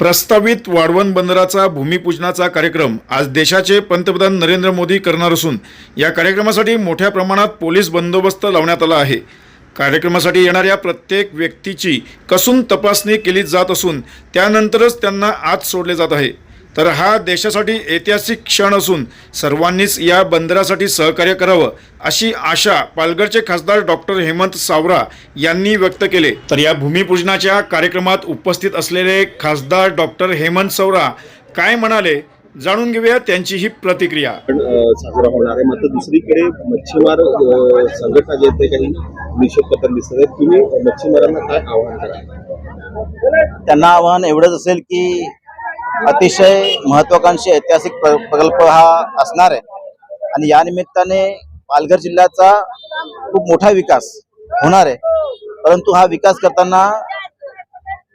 प्रस्तावित वाढवण बंदराचा भूमिपूजनाचा कार्यक्रम आज देशाचे पंतप्रधान नरेंद्र मोदी करणार असून या कार्यक्रमासाठी मोठ्या प्रमाणात पोलीस बंदोबस्त लावण्यात आला आहे. कार्यक्रमासाठी येणाऱ्या प्रत्येक व्यक्तीची कसून तपासणी केली जात असून त्यानंतरच त्यांना आत सोडले जात आहे. तर हा देशासाठी ऐतिहासिक क्षण असून सर्वांनीच या बंदरासाठी सहकार्य करावं अशी आशा पालघरचे खासदार डॉक्टर हेमंत सावरा यांनी व्यक्त केले. तर या भूमिपूजनाच्या कार्यक्रमात उपस्थित असलेले खासदार डॉक्टर हेमंत सावरा काय म्हणाले जाणून घेऊया त्यांची ही प्रतिक्रिया साजरा होणार आहे. मात्र दुसरीकडे मच्छीमार संघटना जे ते काही निषेध करताना दिसत आहेत. तुम्ही मच्छीमारांना काय आव्हान करा त्यांना आव्हान एवढंच असेल की अतिशय महत्वाकांक्षी ऐतिहासिक प्र- प्रकल्प हा असणार आहे. आणि या निमित्ताने पालघर जिल्ह्याचा खूप मोठा विकास होणार आहे. परंतु हा विकास करताना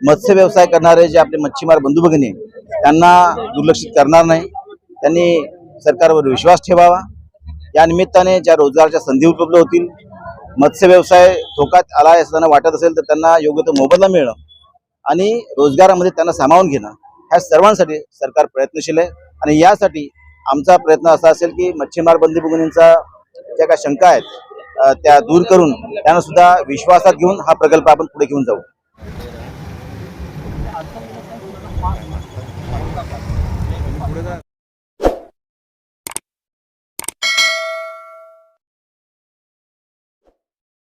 मत्स्य व्यवसाय करणारे जे आपले मच्छीमार बंधू भगिनी त्यांना दुर्लक्षित करणार नाही. त्यांनी सरकारवर विश्वास ठेवावा. या निमित्ताने ज्या रोजगाराच्या संधी उपलब्ध होतील मत्स्य व्यवसाय धोक्यात आला असताना वाटत असेल तर त्यांना योग्य तो मोबदला मिळणं आणि रोजगारामध्ये त्यांना सामावून घेणं. ह्या सर्वांसाठी सरकार प्रयत्नशील आहे. आणि यासाठी आमचा प्रयत्न असा असेल की मच्छीमार बंदी भगिनींचा ज्या काय शंका आहेत त्या दूर करून त्यांना सुद्धा विश्वासात घेऊन हा प्रकल्प आपण पुढे घेऊन जाऊ.